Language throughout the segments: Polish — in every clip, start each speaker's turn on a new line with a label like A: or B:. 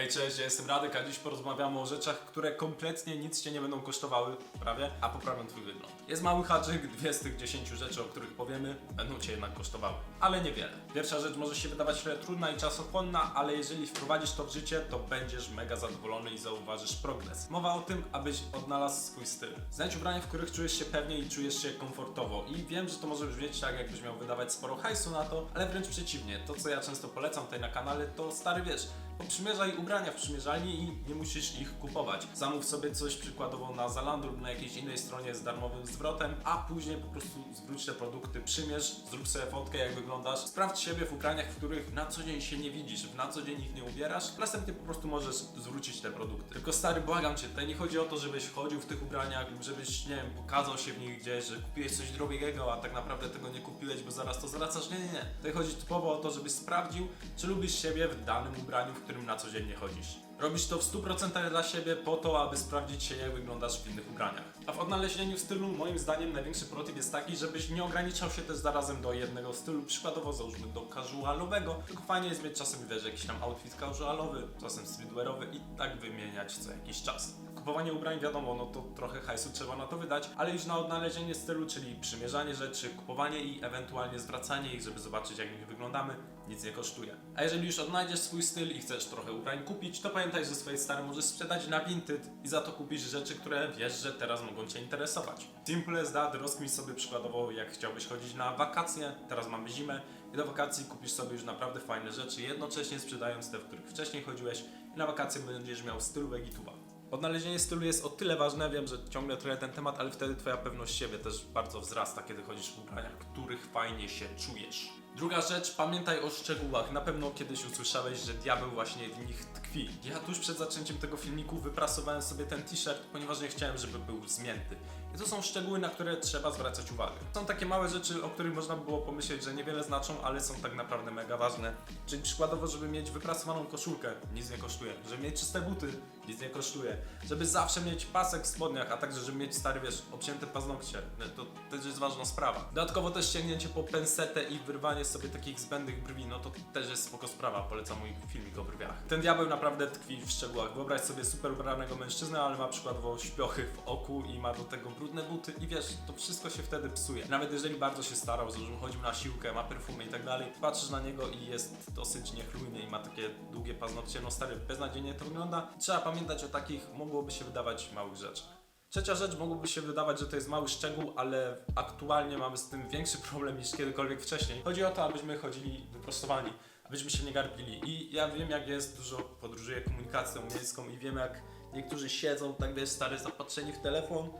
A: Hej, cześć, ja jestem Radek, a dziś porozmawiamy o rzeczach, które kompletnie nic Cię nie będą kosztowały, prawie, a poprawią Twój wygląd. Jest mały haczyk, dwie z tych dziesięciu rzeczy, o których powiemy, będą Cię jednak kosztowały, ale niewiele. Pierwsza rzecz może się wydawać trudna i czasochłonna, ale jeżeli wprowadzisz to w życie, to będziesz mega zadowolony i zauważysz progres. Mowa o tym, abyś odnalazł swój styl. Znajdź ubrania, w których czujesz się pewnie i czujesz się komfortowo. I wiem, że to może brzmieć tak, jakbyś miał wydawać sporo hajsu na to, ale wręcz przeciwnie. To, co ja często polecam tutaj na kanale, to stary wiesz, poprzymierzaj ubrania w przymierzalni i nie musisz ich kupować. Zamów sobie coś przykładowo na Zalando lub na jakiejś innej stronie z darmowym zwrotem, a później po prostu zwróć te produkty, przymierz, zrób sobie fotkę jak wyglądasz, sprawdź siebie w ubraniach, w których na co dzień się nie widzisz, w na co dzień ich nie ubierasz, następnie po prostu możesz zwrócić te produkty. Tylko stary, błagam cię, tutaj nie chodzi o to, żebyś chodził w tych ubraniach lub żebyś, nie wiem, pokazał się w nich gdzieś, że kupiłeś coś drogiego, a tak naprawdę tego nie kupiłeś, bo zaraz to zwracasz. Nie, nie, nie. Tutaj chodzi typowo o to, żebyś sprawdził, czy lubisz siebie w danym ubraniu, w którym na co dzień nie chodzisz. Robisz to w 100% dla siebie po to, aby sprawdzić się, jak wyglądasz w innych ubraniach. A w odnalezieniu stylu, moim zdaniem, największy protip jest taki, żebyś nie ograniczał się też zarazem do jednego stylu, przykładowo załóżmy do casualowego, tylko fajnie jest mieć czasem, wiesz, jakiś tam outfit casualowy, czasem streetwearowy i tak wymieniać co jakiś czas. Kupowanie ubrań, wiadomo, no to trochę hajsu trzeba na to wydać, ale już na odnalezienie stylu, czyli przymierzanie rzeczy, kupowanie i ewentualnie zwracanie ich, żeby zobaczyć, jak nich wyglądamy, nic nie kosztuje. A jeżeli już odnajdziesz swój styl i chcesz trochę ubrań kupić, to pamiętaj, że swoje stare możesz sprzedać na Vinted i za to kupisz rzeczy, które wiesz, że teraz mogą Cię interesować. Simple as that, rozkmij sobie przykładowo, jak chciałbyś chodzić na wakacje, teraz mamy zimę i do wakacji kupisz sobie już naprawdę fajne rzeczy, jednocześnie sprzedając te, w których wcześniej chodziłeś i na wakacje będziesz miał styl wegituba. Odnalezienie stylu jest o tyle ważne, wiem, że ciągle trochę ten temat, ale wtedy twoja pewność siebie też bardzo wzrasta, kiedy chodzisz w ubraniach, których fajnie się czujesz. Druga rzecz, pamiętaj o szczegółach. Na pewno kiedyś usłyszałeś, że diabeł właśnie w nich tkwi. Ja tuż przed zaczęciem tego filmiku wyprasowałem sobie ten t-shirt, ponieważ nie chciałem, żeby był zmięty. I to są szczegóły, na które trzeba zwracać uwagę. Są takie małe rzeczy, o których można by było pomyśleć, że niewiele znaczą, ale są tak naprawdę mega ważne. Czyli przykładowo, żeby mieć wyprasowaną koszulkę, nic nie kosztuje. Żeby mieć czyste buty, nic nie kosztuje. Żeby zawsze mieć pasek w spodniach, a także żeby mieć stary, wiesz, obcięte paznokcie. No, To też jest ważna sprawa. Dodatkowo też sięgnięcie po pensetę i wyrwanie sobie takich zbędnych brwi, no to też jest spoko sprawa. Polecam mój filmik o brwiach. Ten diabeł naprawdę tkwi w szczegółach. Wyobraź sobie super ubranego mężczyznę, ale ma przykładowo śpiochy w oku i ma do tego brudne buty i wiesz, to wszystko się wtedy psuje. Nawet jeżeli bardzo się starał, że chodził na siłkę, ma perfumy i tak dalej, patrzysz na niego i jest dosyć niechlujny i ma takie długie paznokcie, no stary, beznadziejnie to wygląda. Trzeba pamiętać o takich, mogłoby się wydawać, małych rzeczach. Trzecia rzecz, mogłoby się wydawać, że to jest mały szczegół, ale aktualnie mamy z tym większy problem niż kiedykolwiek wcześniej. Chodzi o to, abyśmy chodzili wyprostowani, abyśmy się nie garbili. I ja wiem, jak jest, dużo podróżuję komunikacją miejską i wiem, jak niektórzy siedzą, tak wiesz, stary, zapatrzeni w telefon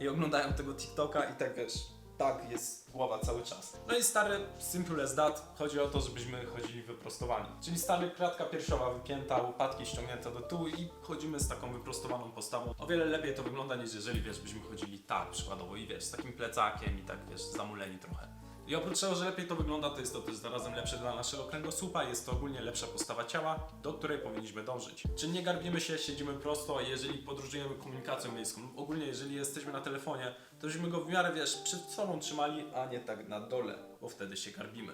A: i oglądają tego TikToka i tak wiesz, tak jest głowa cały czas. No i stary, simple as that, chodzi o to, żebyśmy chodzili wyprostowani. Czyli stary, kratka piersiowa wypięta, łopatki ściągnięte do tyłu i chodzimy z taką wyprostowaną postawą. O wiele lepiej to wygląda niż jeżeli, wiesz, byśmy chodzili tak przykładowo i wiesz, z takim plecakiem i tak, wiesz, zamuleni trochę. I oprócz tego, że lepiej to wygląda, to jest to też zarazem lepsze dla naszego kręgosłupa, jest to ogólnie lepsza postawa ciała, do której powinniśmy dążyć. Czy nie garbimy się, siedzimy prosto, jeżeli podróżujemy komunikacją miejską ogólnie jeżeli jesteśmy na telefonie, to żebyśmy go w miarę, wiesz, przed sobą trzymali, a nie tak na dole, bo wtedy się garbimy.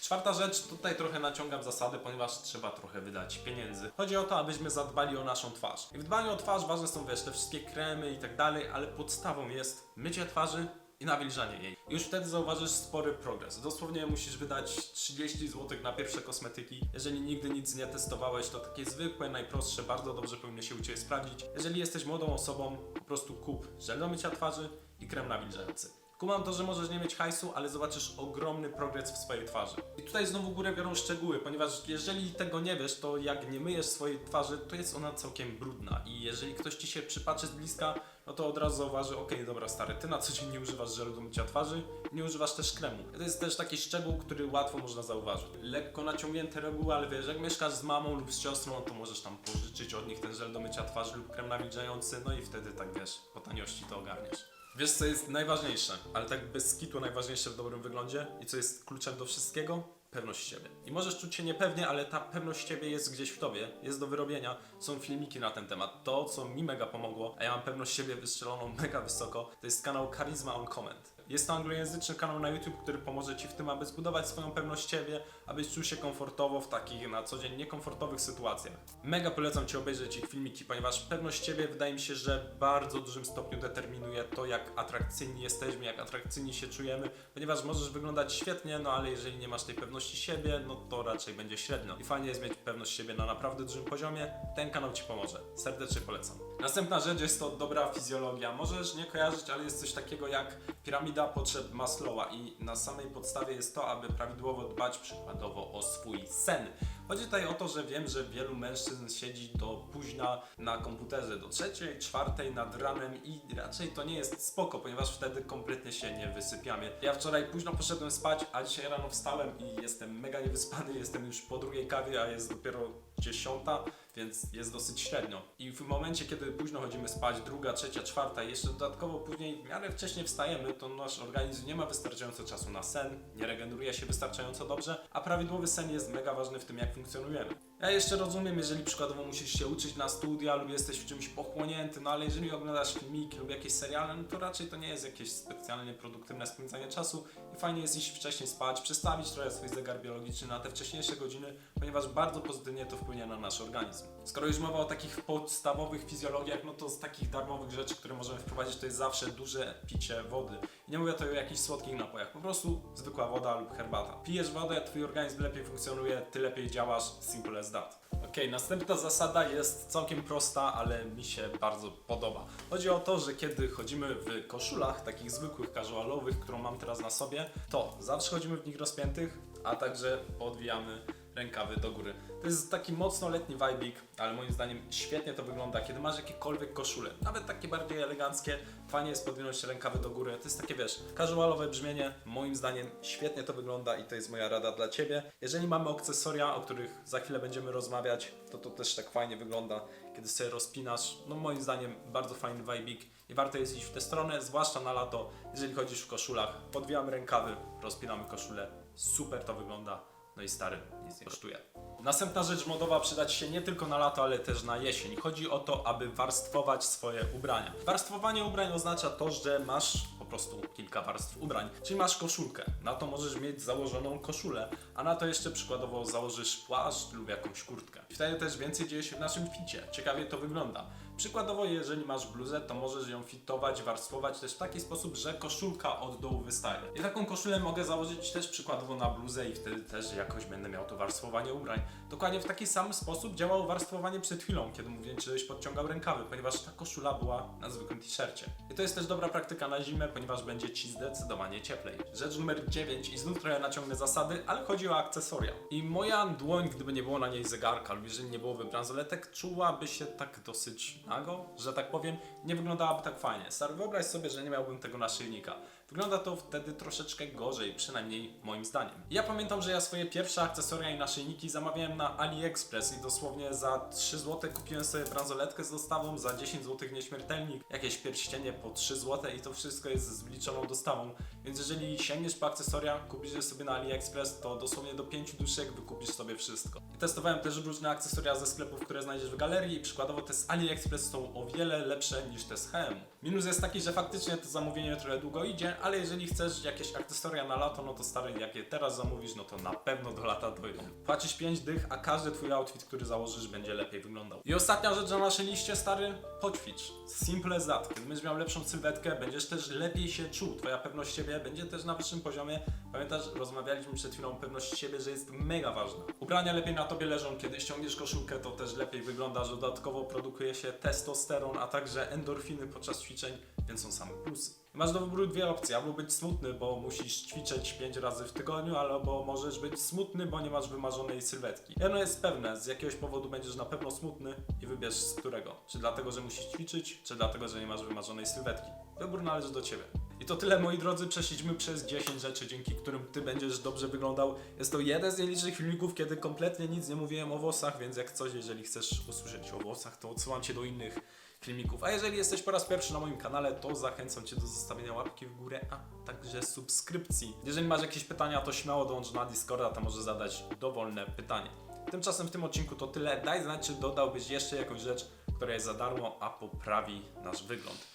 A: Czwarta rzecz, tutaj trochę naciągam zasady, ponieważ trzeba trochę wydać pieniędzy. Chodzi o to, abyśmy zadbali o naszą twarz. I w dbaniu o twarz ważne są, wiesz, te wszystkie kremy i tak dalej, ale podstawą jest mycie twarzy i nawilżanie jej. Już wtedy zauważysz spory progres. Dosłownie musisz wydać 30 zł na pierwsze kosmetyki. Jeżeli nigdy nic nie testowałeś, to takie zwykłe, najprostsze, bardzo dobrze powinny się u Ciebie sprawdzić. Jeżeli jesteś młodą osobą, po prostu kup żel do mycia twarzy i krem nawilżający. Kumam to, że możesz nie mieć hajsu, ale zobaczysz ogromny progres w swojej twarzy. I tutaj znowu górę biorą szczegóły, ponieważ jeżeli tego nie wiesz, to jak nie myjesz swojej twarzy, to jest ona całkiem brudna. I jeżeli ktoś ci się przypatrzy z bliska, no to od razu zauważy, okej, dobra stary, ty na co dzień nie używasz żelu do mycia twarzy, nie używasz też kremu. To jest też taki szczegół, który łatwo można zauważyć. Lekko naciągnięte reguły, ale wiesz, jak mieszkasz z mamą lub z siostrą, to możesz tam pożyczyć od nich ten żel do mycia twarzy lub krem nawilżający, no i wtedy tak wiesz, po taniości to ogarniesz. Wiesz co jest najważniejsze, ale tak bez skitu najważniejsze w dobrym wyglądzie i co jest kluczem do wszystkiego? Pewność siebie. I możesz czuć się niepewnie, ale ta pewność siebie jest gdzieś w tobie, jest do wyrobienia. Są filmiki na ten temat. To, co mi mega pomogło, a ja mam pewność siebie wystrzeloną mega wysoko, to jest kanał Charisma on Comment. Jest to anglojęzyczny kanał na YouTube, który pomoże Ci w tym, aby zbudować swoją pewność siebie, abyś czuł się komfortowo w takich na co dzień niekomfortowych sytuacjach. Mega polecam Ci obejrzeć ich filmiki, ponieważ pewność siebie wydaje mi się, że bardzo dużym stopniu determinuje to, jak atrakcyjni jesteśmy, jak atrakcyjni się czujemy, ponieważ możesz wyglądać świetnie, no ale jeżeli nie masz tej pewności siebie, no to raczej będzie średnio. I fajnie jest mieć pewność siebie na naprawdę dużym poziomie, ten kanał Ci pomoże. Serdecznie polecam. Następna rzecz jest to dobra fizjologia. Możesz nie kojarzyć, ale jest coś takiego jak piramida potrzeb Maslowa i na samej podstawie jest to, aby prawidłowo dbać przykładowo o swój sen. Chodzi tutaj o to, że wiem, że wielu mężczyzn siedzi do późna na komputerze, do trzeciej, czwartej nad ranem i raczej to nie jest spoko, ponieważ wtedy kompletnie się nie wysypiamy. Ja wczoraj późno poszedłem spać, a dzisiaj rano wstałem i jestem mega niewyspany, jestem już po drugiej kawie, a jest dopiero dziesiąta, więc jest dosyć średnio. I w momencie, kiedy późno chodzimy spać, druga, trzecia, czwarta, jeszcze dodatkowo później w miarę wcześnie wstajemy, to nasz organizm nie ma wystarczająco czasu na sen, nie regeneruje się wystarczająco dobrze, a prawidłowy sen jest mega ważny w tym, jak funkcjonujemy. Ja jeszcze rozumiem, jeżeli przykładowo musisz się uczyć na studia lub jesteś w czymś pochłonięty, no ale jeżeli oglądasz filmiki lub jakieś seriale, no to raczej to nie jest jakieś specjalnie produktywne spędzanie czasu fajnie jest iść wcześniej spać, przestawić trochę swój zegar biologiczny na te wcześniejsze godziny, ponieważ bardzo pozytywnie to wpłynie na nasz organizm. Skoro już mowa o takich podstawowych fizjologiach, no to z takich darmowych rzeczy, które możemy wprowadzić, to jest zawsze duże picie wody. I nie mówię tutaj o jakichś słodkich napojach, po prostu zwykła woda lub herbata. Pijesz wodę, twój organizm lepiej funkcjonuje, ty lepiej działasz, simple as that. Okej, następna zasada jest całkiem prosta, ale mi się bardzo podoba. Chodzi o to, że kiedy chodzimy w koszulach, takich zwykłych, casualowych, którą mam teraz na sobie, to zawsze chodzimy w nich rozpiętych, a także podwijamy rękawy do góry. To jest taki mocno letni vibik, ale moim zdaniem świetnie to wygląda, kiedy masz jakiekolwiek koszule, nawet takie bardziej eleganckie, fajnie jest podwinąć rękawy do góry, to jest takie wiesz, casualowe brzmienie, moim zdaniem świetnie to wygląda i to jest moja rada dla Ciebie. Jeżeli mamy akcesoria, o których za chwilę będziemy rozmawiać, to to też tak fajnie wygląda, kiedy sobie rozpinasz, no moim zdaniem bardzo fajny vibik i warto jest iść w tę stronę, zwłaszcza na lato, jeżeli chodzisz w koszulach, podwijamy rękawy, rozpinamy koszulę, super to wygląda. No i stary, nic nie kosztuje. Następna rzecz modowa przydać się nie tylko na lato, ale też na jesień. Chodzi o to, aby warstwować swoje ubrania. Warstwowanie ubrań oznacza to, że masz prostu kilka warstw ubrań. Czyli masz koszulkę, na to możesz mieć założoną koszulę, a na to jeszcze przykładowo założysz płaszcz lub jakąś kurtkę. I wtedy też więcej dzieje się w naszym ficie. Ciekawie to wygląda. Przykładowo, jeżeli masz bluzę, to możesz ją fitować, warstwować też w taki sposób, że koszulka od dołu wystaje. I taką koszulę mogę założyć też przykładowo na bluzę i wtedy też jakoś będę miał to warstwowanie ubrań. Dokładnie w taki sam sposób działało warstwowanie przed chwilą, kiedy mówiłem, żebyś podciągał rękawy, ponieważ ta koszula była na zwykłym t-shircie. I to jest też dobra praktyka na zimę, ponieważ będzie ci zdecydowanie cieplej. Rzecz numer 9 i znów trochę naciągnę zasady, ale chodzi o akcesoria. I moja dłoń, gdyby nie było na niej zegarka lub jeżeli nie byłoby bransoletek, czułaby się tak dosyć nago, że tak powiem, nie wyglądałaby tak fajnie. Stary, wyobraź sobie, że nie miałbym tego naszyjnika. Wygląda to wtedy troszeczkę gorzej, przynajmniej moim zdaniem. Ja pamiętam, że ja swoje pierwsze akcesoria i naszyjniki zamawiałem na AliExpress i dosłownie za 3 zł kupiłem sobie bransoletkę z dostawą, za 10 zł nieśmiertelnik, jakieś pierścienie po 3 zł i to wszystko jest z wliczoną dostawą. Więc jeżeli sięgniesz po akcesoria, kupisz je sobie na AliExpress, to dosłownie do 5 duszek wykupisz sobie wszystko. I testowałem też różne akcesoria ze sklepów, które znajdziesz w galerii i przykładowo te z AliExpress są o wiele lepsze niż te z HM. Minus jest taki, że faktycznie to zamówienie trochę długo idzie, ale jeżeli chcesz jakieś akcesoria na lato, no to stary, jak je teraz zamówisz, no to na pewno do lata dojdą. Płacisz 5 dych, a każdy twój outfit, który założysz, będzie lepiej wyglądał. I ostatnia rzecz na naszej liście, stary, poćwicz. Simple as that. Będziesz miał lepszą sylwetkę, będziesz też lepiej się czuł. Twoja pewność siebie będzie też na wyższym poziomie. Pamiętasz, rozmawialiśmy przed chwilą o pewności siebie, że jest mega ważna. Ubrania lepiej na tobie leżą, kiedy ściągniesz koszulkę, to też lepiej wygląda, że dodatkowo produkuje się testosteron, a także endorfiny podczas ćwiczeń, więc są same plusy. Masz do wyboru dwie opcje, albo być smutny, bo musisz ćwiczyć 5 razy w tygodniu, albo możesz być smutny, bo nie masz wymarzonej sylwetki. Jedno jest pewne, z jakiegoś powodu będziesz na pewno smutny i wybierz z którego. Czy dlatego, że musisz ćwiczyć, czy dlatego, że nie masz wymarzonej sylwetki. Wybór należy do Ciebie. I to tyle moi drodzy, przeszliśmy przez 10 rzeczy, dzięki którym Ty będziesz dobrze wyglądał. Jest to jeden z nielicznych filmików, kiedy kompletnie nic nie mówiłem o włosach, więc jak coś, jeżeli chcesz usłyszeć o włosach, to odsyłam Cię do innych filmików. A jeżeli jesteś po raz pierwszy na moim kanale, to zachęcam Cię do zostawienia łapki w górę, a także subskrypcji. Jeżeli masz jakieś pytania, to śmiało dołącz na Discorda, tam możesz zadać dowolne pytanie. Tymczasem w tym odcinku to tyle. Daj znać, czy dodałbyś jeszcze jakąś rzecz, która jest za darmo, a poprawi nasz wygląd.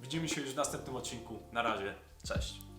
A: Widzimy się już w następnym odcinku. Na razie, cześć.